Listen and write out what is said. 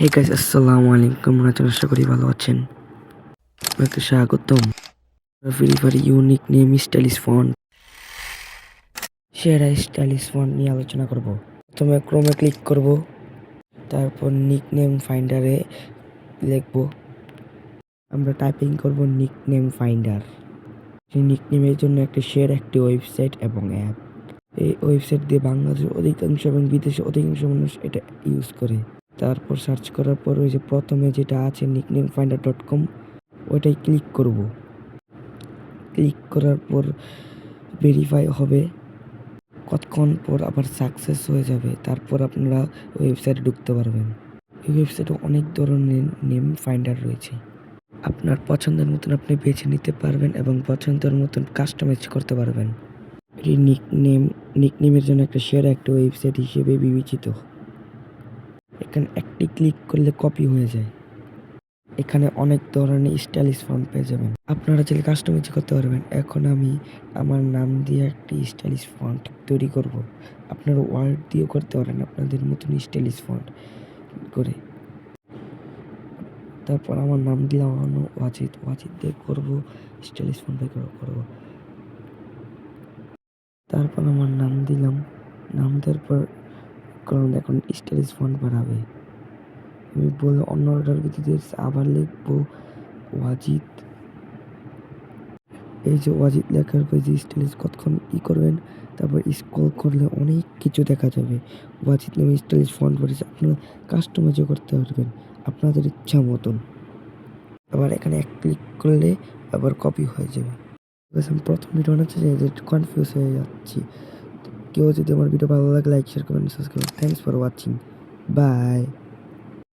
Hey guys আসসালামু আলাইকুম আছেন আশা করি ভালো আছেন। আপনাকে স্বাগতম। Free fire unique name stylish font সেরা স্টাইলিশ ফন্ট নিয়ে আলোচনা করব। প্রথমে ক্রোমে ক্লিক করব। তারপর নিক নেম ফাইন্ডারে লিখব। আমরা টাইপিং করব নিক নেম ফাইন্ডার সেই নিক নেমের জন্য একটা শেয়ার একটি ওয়েবসাইট এবং অ্যাপ এই ওয়েবসাইট দিয়ে বাংলাদেশের অধিকাংশ এবং বিদেশে অধিকাংশ মানুষ এটা ইউজ করে। তারপর সার্চ করার পর ওই যে প্রথমে যেটা আছে নিকনেম ফাইন্ডার ডট কম ওইটাই ক্লিক করব। ক্লিক করার পর ভেরিফাই হবে। কতক্ষণ পর আবার সাকসেস হয়ে যাবে, তারপর আপনারা ওয়েবসাইটে ঢুকতে পারবেন। এই ওয়েবসাইটে অনেক ধরনের নেম ফাইন্ডার রয়েছে। আপনার পছন্দের মতন আপনি বেছে নিতে পারবেন এবং পছন্দের মতন কাস্টমাইজ করতে পারবেন। এটি নিক নেম নিক নেমের জন্য একটা শেয়ার একটা ওয়েবসাইট হিসেবে বিবেচিত। এখানে একটি ক্লিক করলে কপি হয়ে যায়। এখানে অনেক ধরনের স্টাইলিশ ফন্ট পেয়ে যাবেন। আপনারা চাইলে কাস্টমাইজ করতে পারবেন। এখন আমি আমার নাম দিয়ে একটি স্টাইলিশ ফন্ট তৈরি করব। আপনারা ওয়ার্ড দিয়েও করতে পারেন আপনাদের মতন স্টাইলিশ ফন্ট করে। তারপর আমার নাম দিলাম আমার ওয়াজিদ। ওয়াজিদ দিয়ে করব, স্টাইলিশ ফন্ট করব। তারপর আমার নাম দিলাম। নাম দেওয়ার পর কারণ এখন স্টাইলিশ ফন্ট বাড়াবে। আমি বলে অন্য অর্ডার ভিত্তিতে আবার লিখব, ওয়াজিদ। এই যে ওয়াজিদ লেখার পর যে স্টাইলিশ কতক্ষণ ই করবেন, তারপর স্ক্রল করলে অনেক কিছু দেখা যাবে। ওয়াজিদ নামে স্টাইলিশ ফন্ট বাড়িয়েছে, আপনারা কাস্টমাইজও করতে পারবেন, আপনাদের ইচ্ছা মতন। আবার এখানে এক ক্লিক করলে আবার কপি হয়ে যাবে। প্রথম ভিডিও যে কনফিউজ হয়ে যাচ্ছি। কেউ যদি আমার ভিডিও ভালো লাগে like share comment subscribe thanks for watching bye